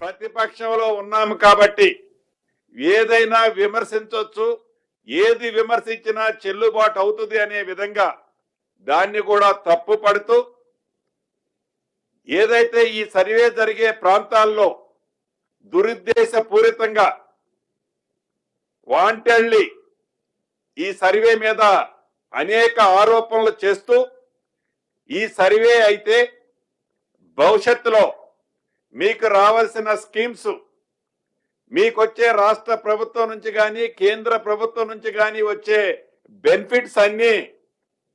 ప్రతిపక్షంలో ఉన్నాము కాబట్టి ఏదైనా విమర్శించవచ్చు ఏది విమర్శించినా చెల్లుబాటు అవుతుంది అనే విధంగా దాన్ని కూడా తప్పు పడుతూ ఏదైతే ఈ సర్వే జరిగే ప్రాంతాల్లో దురుద్దేశపూరితంగా వాంటెళ్ళి ఈ సర్వే మీద అనేక ఆరోపణలు చేస్తూ ఈ సర్వే అయితే భవిష్యత్తులో మీకు రావాల్సిన స్కీమ్స్ మీకు వచ్చే రాష్ట్ర ప్రభుత్వం నుంచి కానీ కేంద్ర ప్రభుత్వం నుంచి కానీ వచ్చే బెనిఫిట్స్ అన్ని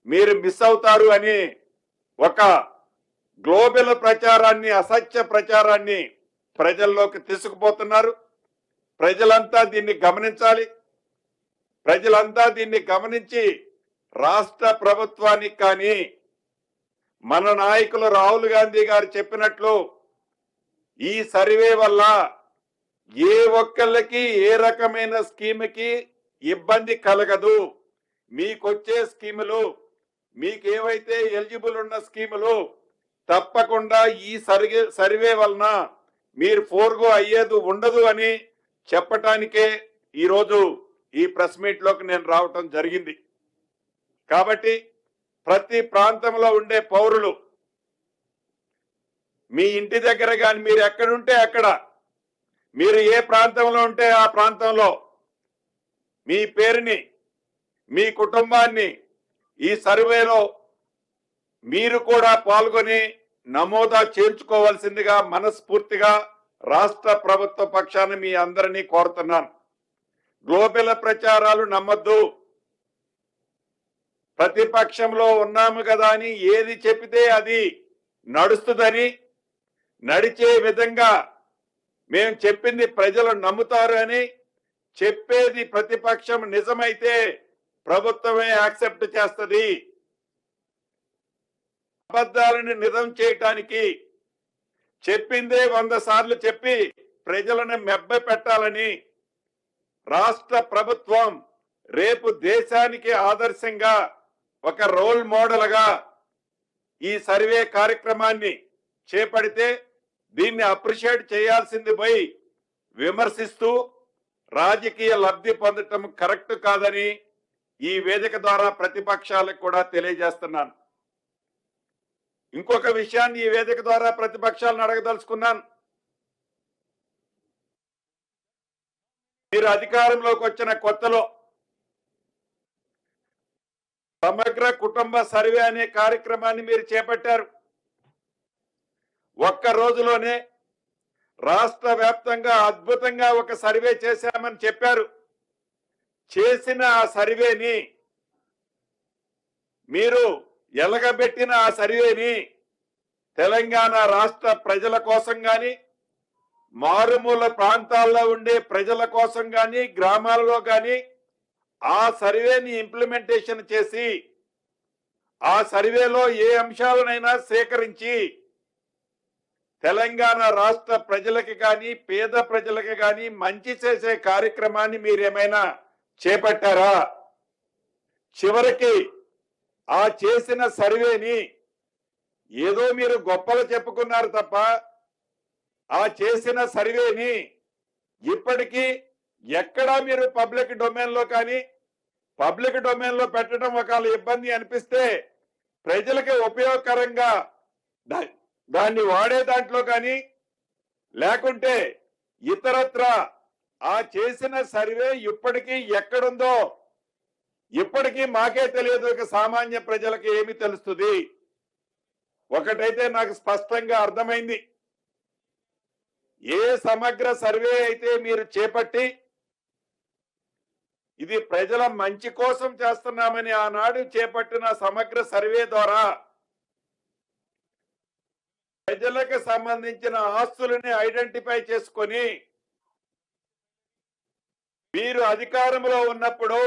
మీరు మిస్ అవుతారు అని ఒక గ్లోబల్ ప్రచారాన్ని అసత్య ప్రచారాన్ని ప్రజల్లోకి తీసుకుపోతున్నారు. ప్రజలంతా దీన్ని గమనించాలి. ప్రజలంతా దీన్ని గమనించి రాష్ట్ర ప్రభుత్వానికి కానీ మన నాయకులు రాహుల్ గాంధీ గారు చెప్పినట్లు ఈ సర్వే వల్ల ఏ ఒక్కళ్ళకి ఏ రకమైన స్కీమ్కి ఇబ్బంది కలగదు. మీకొచ్చే స్కీములు మీకు ఏవైతే ఎలిజిబుల్ ఉన్న స్కీములు తప్పకుండా ఈ సర్వే సర్వే వలన మీరు ఫోర్గో అయ్యేది ఉండదు అని చెప్పటానికే ఈరోజు ఈ ప్రెస్ మీట్లోకి నేను రావటం జరిగింది. కాబట్టి ప్రతి ప్రాంతంలో ఉండే పౌరులు మీ ఇంటి దగ్గర కానీ మీరు ఎక్కడుంటే అక్కడ. మీరు ఏ ప్రాంతంలో ఉంటే ఆ ప్రాంతంలో. మీ పేరుని మీ కుటుంబాన్ని ఈ సర్వేలో మీరు కూడా పాల్గొని నమోదా చేర్చుకోవాల్సిందిగా మనస్ఫూర్తిగా రాష్ట్ర ప్రభుత్వ పక్షాన మీ అందరినీ కోరుతున్నాను. గ్లోబల్ ప్రచారాలు నమ్మద్దు. ప్రతిపక్షంలో ఉన్నాము కదా అని ఏది చెబితే అది నడుస్తుందని నడిచే విధంగా మేము చెప్పింది ప్రజలు నమ్ముతారు అని చెప్పేది ప్రతిపక్షం నిజమైతే ప్రభుత్వమే యాక్సెప్ట్ చేస్తుంది. అబద్ధాలను నిజం చేయటానికి చెప్పిందే వంద సార్లు చెప్పి ప్రజలను మెబ్బ పెట్టాలని రాష్ట్ర ప్రభుత్వం రేపు దేశానికి ఆదర్శంగా ఒక రోల్ మోడల్గా ఈ సర్వే కార్యక్రమాన్ని చేపడితే దీన్ని అప్రిషియేట్ చేయాల్సింది పోయి విమర్శిస్తూ రాజకీయ లబ్ధి పొందటం కరెక్ట్ కాదని ఈ వేదిక ద్వారా ప్రతిపక్షాలకు కూడా తెలియజేస్తున్నాను. ఇంకొక విషయాన్ని ఈ వేదిక ద్వారా ప్రతిపక్షాలను అడగదలుచుకున్నాను. మీరు అధికారంలోకి వచ్చిన కొత్తలో సమగ్ర కుటుంబ సర్వే అనే కార్యక్రమాన్ని మీరు చేపట్టారు. ఒక్క రోజులోనే రాష్ట్ర వ్యాప్తంగా అద్భుతంగా ఒక సర్వే చేశామని చెప్పారు. చేసిన ఆ సర్వేని మీరు ఎలగబెట్టిన ఆ సర్వేని తెలంగాణ రాష్ట్ర ప్రజల కోసం గాని మారుమూల ప్రాంతాల్లో ఉండే ప్రజల కోసం గాని గ్రామాలలో కానీ ఆ సర్వేని ఇంప్లిమెంటేషన్ చేసి ఆ సర్వేలో ఏ అంశాలనైనా సేకరించి తెలంగాణ రాష్ట్ర ప్రజలకి కానీ పేద ప్రజలకి కానీ మంచి చేసే కార్యక్రమాన్ని మీరేమైనా చేపట్టారా? చివరికి ఆ చేసిన సర్వేని ఏదో మీరు గొప్పలు చెప్పుకున్నారు తప్ప ఆ చేసిన సర్వేని ఇప్పటికీ ఎక్కడా మీరు పబ్లిక్ డొమైన్లో కానీ పబ్లిక్ డొమైన్లో పెట్టడం ఒక ఇబ్బంది అనిపిస్తే ప్రజలకి ఉపయోగకరంగా దాన్ని వాడే దాంట్లో కానీ లేకుంటే ఇతరత్ర ఆ చేసిన సర్వే ఇప్పటికీ ఎక్కడుందో ఇప్పటికీ మాకే తెలియదు. సామాన్య ప్రజలకు ఏమి తెలుస్తుంది? ఒకటైతే నాకు స్పష్టంగా అర్థమైంది. ఏ సమగ్ర సర్వే అయితే మీరు చేపట్టి ఇది ప్రజల మంచి కోసం చేస్తున్నామని ఆనాడు చేపట్టిన సమగ్ర సర్వే ద్వారా ప్రజలకు సంబంధించిన ఆస్తులని ఐడెంటిఫై చేసుకొని మీరు అధికారంలో ఉన్నప్పుడు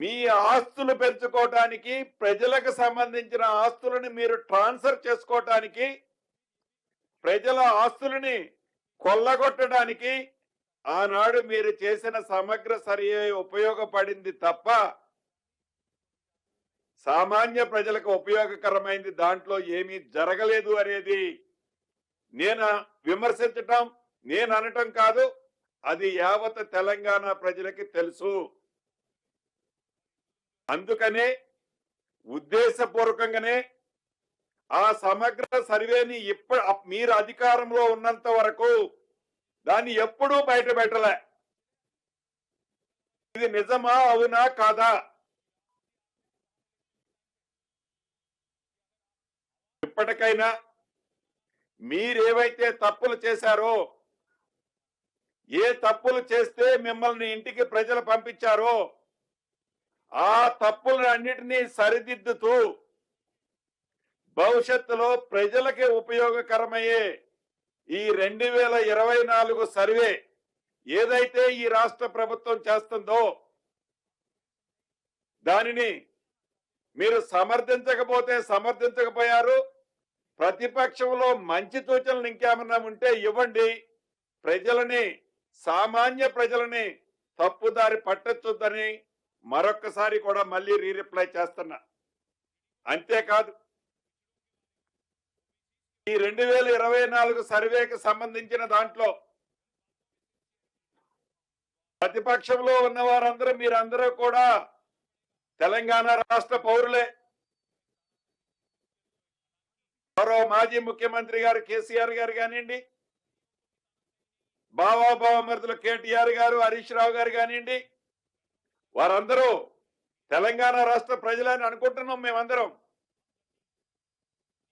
మీ ఆస్తులు పెంచుకోవటానికి ప్రజలకు సంబంధించిన ఆస్తులను మీరు ట్రాన్స్ఫర్ చేసుకోవటానికి ప్రజల ఆస్తులని కొల్లగొట్టడానికి ఆనాడు మీరు చేసిన సమగ్ర సర్వే ఉపయోగపడింది తప్ప సామాన్య ప్రజలకు ఉపయోగకరమైంది దాంట్లో ఏమీ జరగలేదు అనేది నేను విమర్శించటం నేను అనటం కాదు అది యావత్ తెలంగాణ ప్రజలకి తెలుసు. అందుకనే ఉద్దేశపూర్వకంగానే ఆ సమగ్ర సర్వేని ఇప్పుడు మీరు అధికారంలో ఉన్నంత వరకు దాన్ని ఎప్పుడూ బయట పెట్టలే ఇది నిజమా అవునా కాదా? ఇప్పటికైనా మీరేవైతే తప్పులు చేశారో ఏ తప్పులు చేస్తే మిమ్మల్ని ఇంటికి ప్రజలు పంపించారో ఆ తప్పులను అన్నిటినీ సరిదిద్దుతూ భవిష్యత్తులో ప్రజలకి ఉపయోగకరమయ్యే ఈ రెండు వేల ఇరవై నాలుగు సర్వే ఏదైతే ఈ రాష్ట్ర ప్రభుత్వం చేస్తుందో దానిని మీరు సమర్థించకపోతే సమర్థించకపోయారు ప్రతిపక్షంలో మంచి సూచనలు ఇంకేమన్నా ఉంటే ఇవ్వండి. ప్రజలని సామాన్య ప్రజలని తప్పుదారి పట్టొద్దని మరొక్కసారి కూడా మళ్ళీ రీ రిప్లై చేస్తున్నా. అంతేకాదు ఈ రెండు వేల ఇరవై నాలుగు సర్వేకి సంబంధించిన దాంట్లో ప్రతిపక్షంలో ఉన్న వారందరూ మీరందరూ కూడా తెలంగాణ రాష్ట్ర పౌరులే. మరో మాజీ ముఖ్యమంత్రి గారు కేసీఆర్ గారు కానివ్వండి బావాబావమరుదులు కేటీఆర్ గారు హరీష్ రావు గారు కానివ్వండి వారందరూ తెలంగాణ రాష్ట్ర ప్రజలని అనుకుంటున్నాం మేమందరం.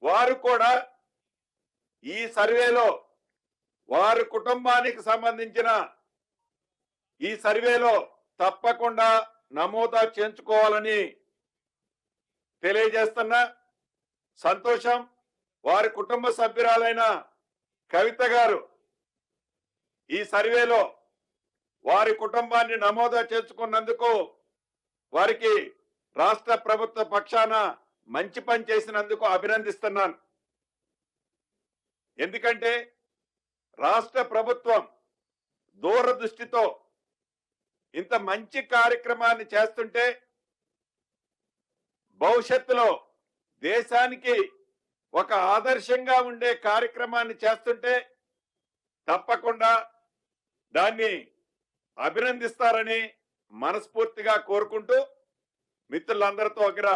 వారు కూడా ఈ సర్వేలో వారి కుటుంబానికి సంబంధించిన ఈ సర్వేలో తప్పకుండా నమోదా చేయించుకోవాలని తెలియజేస్తున్నా. సంతోషం. వారి కుటుంబ సభ్యురాలైన కవిత గారు ఈ సర్వేలో వారి కుటుంబాన్ని నమోదు చేసుకున్నందుకు వారికి రాష్ట్ర ప్రభుత్వ పక్షాన మంచి పని చేసినందుకు అభినందిస్తున్నాను. ఎందుకంటే రాష్ట్ర ప్రభుత్వం దూరదృష్టితో ఇంత మంచి కార్యక్రమాన్ని చేస్తుంటే భవిష్యత్తులో దేశానికి ఒక ఆదర్శంగా ఉండే కార్యక్రమాన్ని చేస్తుంటే తప్పకుండా దాన్ని అభినందిస్తారని మనస్ఫూర్తిగా కోరుకుంటూ మిత్రులందరితో దగ్గర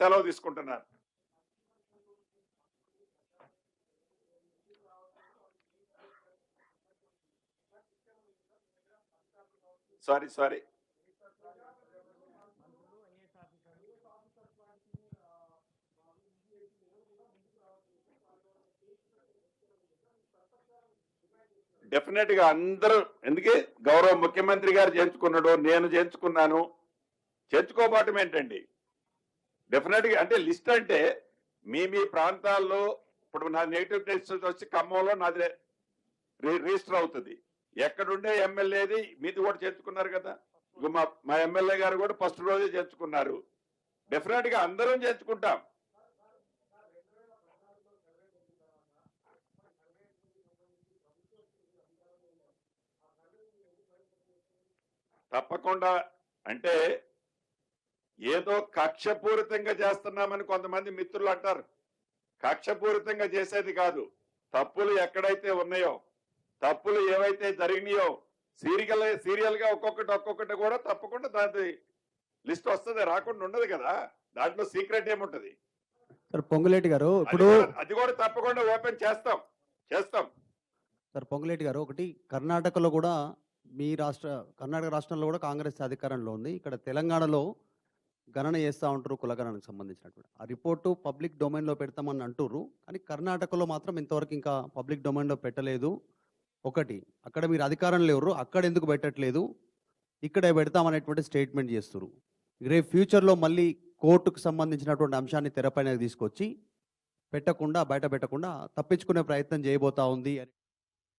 సెలవు తీసుకుంటున్నాను. Sorry sorry. డెఫినెట్గా అందరూ ఎందుకే? గౌరవ ముఖ్యమంత్రి గారు చేర్చుకున్నాడు నేను చేర్చుకున్నాను చేర్చుకోబోవటం ఏంటండి? డెఫినెట్గా అంటే లిస్ట్ అంటే మీ మీ ప్రాంతాల్లో ఇప్పుడు నా నెగిటివ్ టెస్ట్ వచ్చి ఖమ్మంలో నాది రి- రిజిస్టర్ అవుతుంది. ఎక్కడుండే ఎమ్మెల్యేది మీది కూడా చేర్చుకున్నారు కదా? మా మా ఎమ్మెల్యే గారు కూడా ఫస్ట్ రోజే చేర్చుకున్నారు డెఫినెట్గా అందరం చేర్చుకుంటాం తప్పకుండా. అంటే ఏదో కక్షపూరితంగా చేస్తున్నామని కొంతమంది మిత్రులు అంటారు. కక్షపూరితంగా చేసేది కాదు. తప్పులు ఎక్కడైతే ఉన్నాయో తప్పులు ఏవైతే జరిగినాయో సీరియల్ సీరియల్గా ఒక్కొక్కటి ఒక్కొక్కటి కూడా తప్పకుండా దాని లిస్ట్ వస్తుంది రాకుండా ఉండదు కదా. దాంట్లో సీక్రెట్ ఏముంటది సార్ పొంగులేటి గారు అది ఇప్పుడు కూడా- అది కూడా తప్పకుండా ఓపెన్ చేస్తాం చేస్తాం. సార్ పొంగులేటి గారు ఒకటి కర్ణాటకలో కూడా మీ రాష్ట్ర కర్ణాటక రాష్ట్రంలో కూడా కాంగ్రెస్ అధికారంలో ఉంది. ఇక్కడ తెలంగాణలో గణన చేస్తూ ఉంటారు కులగణనకు సంబంధించినటువంటి. ఆ రిపోర్టు పబ్లిక్ డొమైన్లో పెడతామని అంటుర్రు. కానీ కర్ణాటకలో మాత్రం ఇంతవరకు ఇంకా పబ్లిక్ డొమైన్లో పెట్టలేదు. ఒకటి అక్కడ మీరు అధికారం లేవరు అక్కడ ఎందుకు పెట్టట్లేదు? ఇక్కడ పెడతామనేటువంటి స్టేట్మెంట్ చేస్తున్నారు రేపు ఫ్యూచర్లో మళ్ళీ కోర్టుకు సంబంధించినటువంటి అంశాన్ని తెరపైన తీసుకొచ్చి పెట్టకుండా బయట పెట్టకుండా తప్పించుకునే ప్రయత్నం చేయబోతా ఉంది అని